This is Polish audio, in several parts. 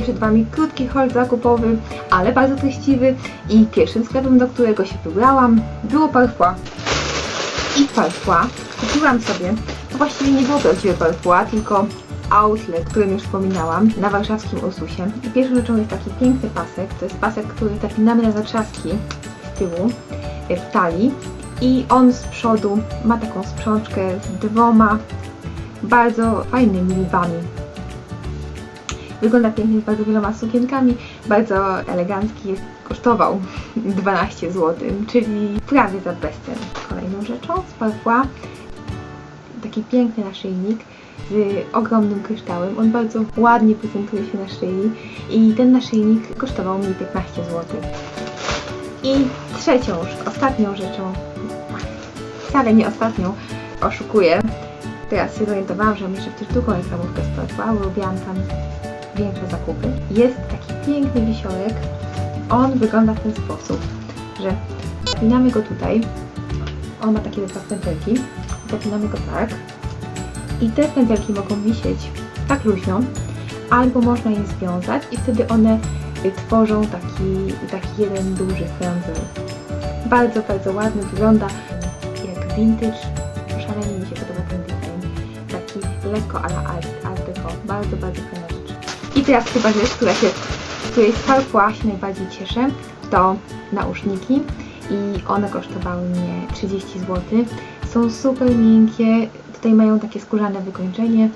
Przed Wami krótki haul zakupowy, ale bardzo treściwy i pierwszym sklepem, do którego się wybrałam było Parfois. I Parfois kupiłam sobie, to właściwie nie było prawdziwe Parfois, tylko outlet, którym już wspominałam, na warszawskim Ursusie. I pierwszą rzeczą jest taki piękny pasek, to jest pasek, który zapinamy na zatrzaski z tyłu, e, w talii i on z przodu ma taką sprzączkę z dwoma bardzo fajnymi libami. Wygląda pięknie z bardzo wieloma sukienkami, bardzo elegancki jest. Kosztował 12 zł, czyli prawie za bezcen. Kolejną rzeczą z Parfois taki piękny naszyjnik z ogromnym kryształem. On bardzo ładnie prezentuje się na szyi i ten naszyjnik kosztował mi 15 zł. I trzecią, już ostatnią rzeczą, wcale nie ostatnią, oszukuję. Teraz się zorientowałam, że mam jeszcze też drugą reklamówkę z Parfois, robiłam tam większe zakupy. Jest taki piękny wisiorek. On wygląda w ten sposób, że zapinamy go tutaj. On ma takie dwa pętelki. Zapinamy go tak. I te pętelki mogą wisieć tak luźno, albo można je związać i wtedy one y, tworzą taki, taki jeden duży frędzel. Bardzo, bardzo ładny, wygląda jak vintage. Szalenie mi się podoba ten design. Taki lekko ala art, art deco. Bardzo, bardzo. I teraz chyba rzecz, która się, której z Parfois się najbardziej cieszę, to nauszniki i one kosztowały mnie 30 zł. Są super miękkie, tutaj mają takie skórzane wykończenie.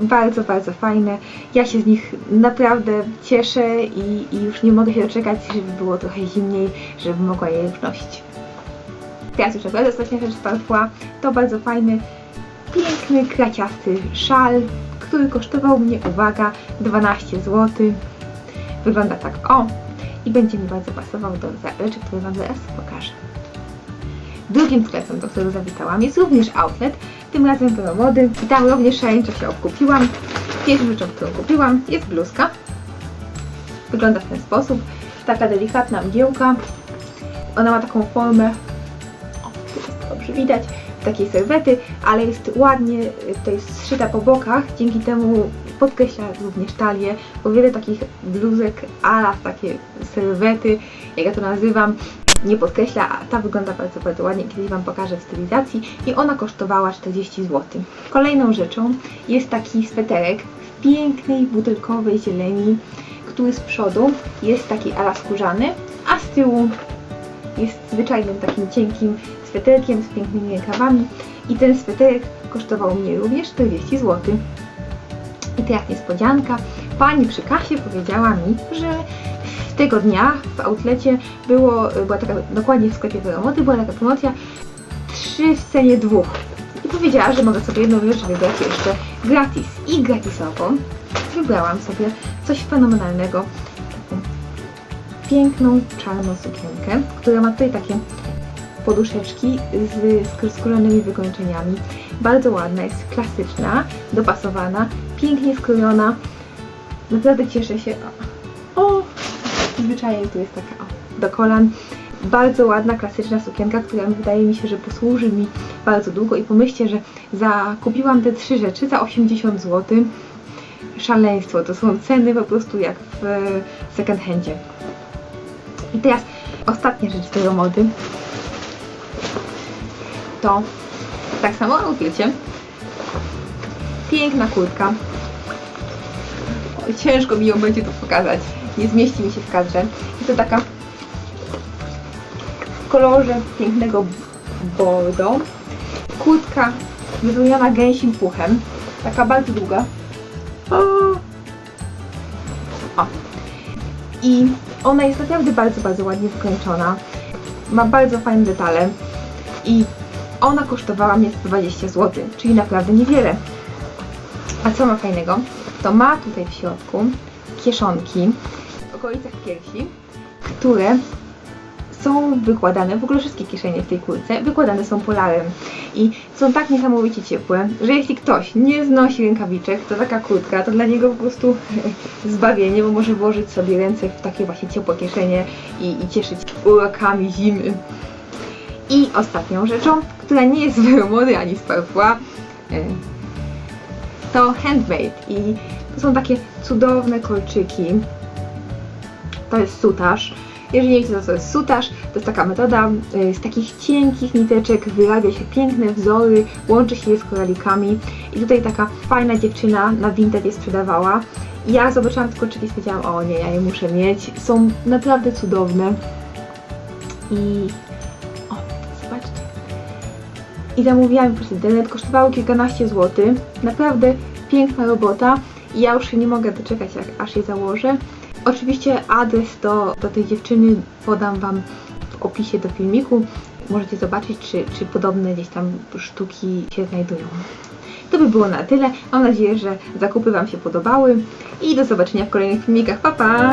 Bardzo, bardzo fajne. Ja się z nich naprawdę cieszę i, i już nie mogę się doczekać, żeby było trochę zimniej, żeby mogła je już nosić. Teraz już naprawdę ostatnia rzecz z Parfois. To bardzo fajny, piękny, kraciasty szal, który kosztował mnie, uwaga, 12 zł. Wygląda tak o i będzie mi bardzo pasował do rzeczy, które Wam zaraz pokażę. Drugim sklepem, do którego zawitałam, jest również outlet, tym razem Wyromody. I tam również szaleńczo się obkupiłam. Pierwszą rzeczą, którą kupiłam, jest bluzka. Wygląda w ten sposób. Taka delikatna mgiełka. Ona ma taką formę, jest widać, takiej serwety, ale jest ładnie y, tutaj zszyta po bokach, dzięki temu podkreśla również talię, bo wiele takich bluzek ala takie serwety, jak ja to nazywam, nie podkreśla, a ta wygląda bardzo, bardzo ładnie, kiedyś Wam pokażę w stylizacji i ona kosztowała 40 zł. Kolejną rzeczą jest taki sweterek w pięknej butelkowej zieleni, który z przodu jest taki ala skórzany, a z tyłu jest zwyczajnym takim cienkim sweterkiem z pięknymi rękawami i ten sweterek kosztował mnie również 40 zł. I teraz niespodzianka. Pani przy kasie powiedziała mi, że tego dnia w outlecie było, była taka, dokładnie w sklepie Wyromody, była taka promocja 3 w cenie dwóch. I powiedziała, że mogę sobie jedną rzecz wybrać jeszcze gratis. I gratisowo wybrałam sobie coś fenomenalnego. Taką piękną, czarną sukienkę, która ma tutaj takie poduszeczki z sk- skórzanymi wykończeniami. Bardzo ładna, jest klasyczna, dopasowana, pięknie skrojona. Naprawdę cieszę się. O, zwyczajnie tu jest taka o, do kolan. Bardzo ładna, klasyczna sukienka, która wydaje mi się, że posłuży mi bardzo długo i pomyślcie, że zakupiłam te trzy rzeczy za 80 zł. Szaleństwo, to są ceny po prostu jak w second handzie. I teraz ostatnia rzecz do mody to tak samo outficie. Piękna kurtka. Ciężko mi ją będzie tu pokazać. Nie zmieści mi się w kadrze. I to taka w kolorze pięknego bordo. Kurtka wypełniona gęsim puchem. Taka bardzo długa. O! o. I ona jest naprawdę bardzo, bardzo ładnie wykończona. Ma bardzo fajne detale. I ona kosztowała mnie 120 zł, czyli naprawdę niewiele. A co ma fajnego? To ma tutaj w środku kieszonki w okolicach piersi, które są wykładane, w ogóle wszystkie kieszenie w tej kulce, wykładane są polarem i są tak niesamowicie ciepłe, że jeśli ktoś nie znosi rękawiczek, to taka kurtka to dla niego po prostu zbawienie, bo może włożyć sobie ręce w takie właśnie ciepłe kieszenie i, i cieszyć urokami zimy. I ostatnią rzeczą, która nie jest z mody ani z Parfois, y, to handmade i To są takie cudowne kolczyki. To jest sutaż. Jeżeli nie wiecie, co to jest sutaż, to jest taka metoda, y, z takich cienkich niteczek wyrabia się piękne wzory, łączy się je z koralikami. I tutaj taka fajna dziewczyna na Vinted je sprzedawała. I ja zobaczyłam te kolczyki i stwierdziłam, o nie, ja je muszę mieć. Są naprawdę cudowne. I... I zamówiłam je przez internet, kosztowały kilkanaście złotych. Naprawdę piękna robota. I ja już się nie mogę doczekać, aż je założę. Oczywiście adres do, do tej dziewczyny podam Wam w opisie do filmiku. Możecie zobaczyć, czy, czy podobne gdzieś tam sztuki się znajdują. To by było na tyle. Mam nadzieję, że zakupy Wam się podobały i do zobaczenia w kolejnych filmikach. Pa, pa!